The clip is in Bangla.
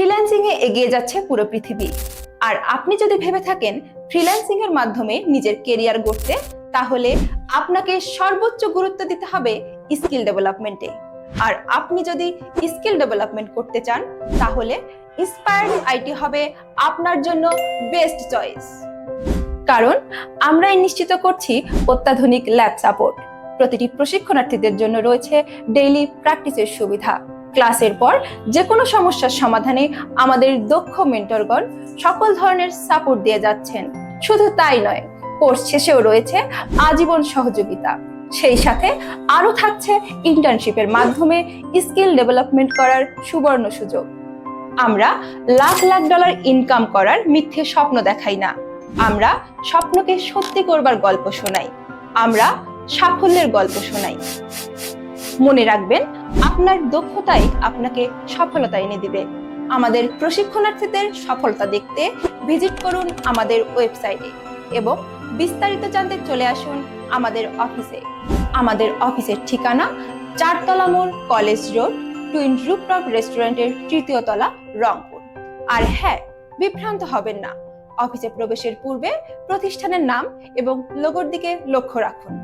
ফ্রিল্যান্সিং এ এগিয়ে যাচ্ছে পুরো পৃথিবী। আর আপনি যদি ভেবে থাকেন ফ্রিল্যান্সিং এর মাধ্যমে নিজের কেরিয়ার গড়তে, তাহলে আপনাকে সর্বোচ্চ গুরুত্ব দিতে হবে স্কিল ডেভেলপমেন্টে আর আপনি যদি স্কিল ডেভেলপমেন্ট করতে চান, তাহলে ইন্সপায়ার্ড আইটি হবে আপনার জন্য বেস্ট চয়েস কারণ আমরাই নিশ্চিত করছি অত্যাধুনিক ল্যাব সাপোর্ট প্রতিটি প্রশিক্ষণার্থীদের জন্য রয়েছে ডেইলি প্র্যাকটিসের সুবিধা। ক্লাসের পর যে কোনো সমস্যার সমাধানে আমাদের দক্ষ মেন্টরগণ সকল ধরনের সাপোর্ট দিয়ে যাচ্ছেন। শুধু তাই নয়, কোর্স শেষেও রয়েছে আজীবন সহযোগিতা। সেই সাথে আরও থাকছে ইন্টার্নশিপের মাধ্যমে স্কিল ডেভেলপমেন্ট করার সুবর্ণ সুযোগ। আমরা লাখ লাখ ডলার ইনকাম করার মিথ্যে স্বপ্ন দেখাই না। আমরা স্বপ্নকে সত্যি করবার গল্প শোনাই। আমরা সাফল্যের গল্প শোনাই। মনে রাখবেন আপনার দক্ষতাই আপনাকে সফলতা এনে দিবে। আমাদের প্রশিক্ষণার্থীদের সফলতা দেখতে ভিজিট করুন আমাদের ওয়েবসাইটে এবং বিস্তারিত জানতে চলে আসুন আমাদের অফিসে। আমাদের অফিসের ঠিকানা চারতলা মোড় কলেজ রোড, টুইন রুপটপ রেস্টুরেন্টের তৃতীয় তলা, রংপুর। আর হ্যাঁ বিভ্রান্ত হবেন না। অফিসে প্রবেশের পূর্বে প্রতিষ্ঠানের নাম এবং লোগোর দিকে লক্ষ্য রাখুন।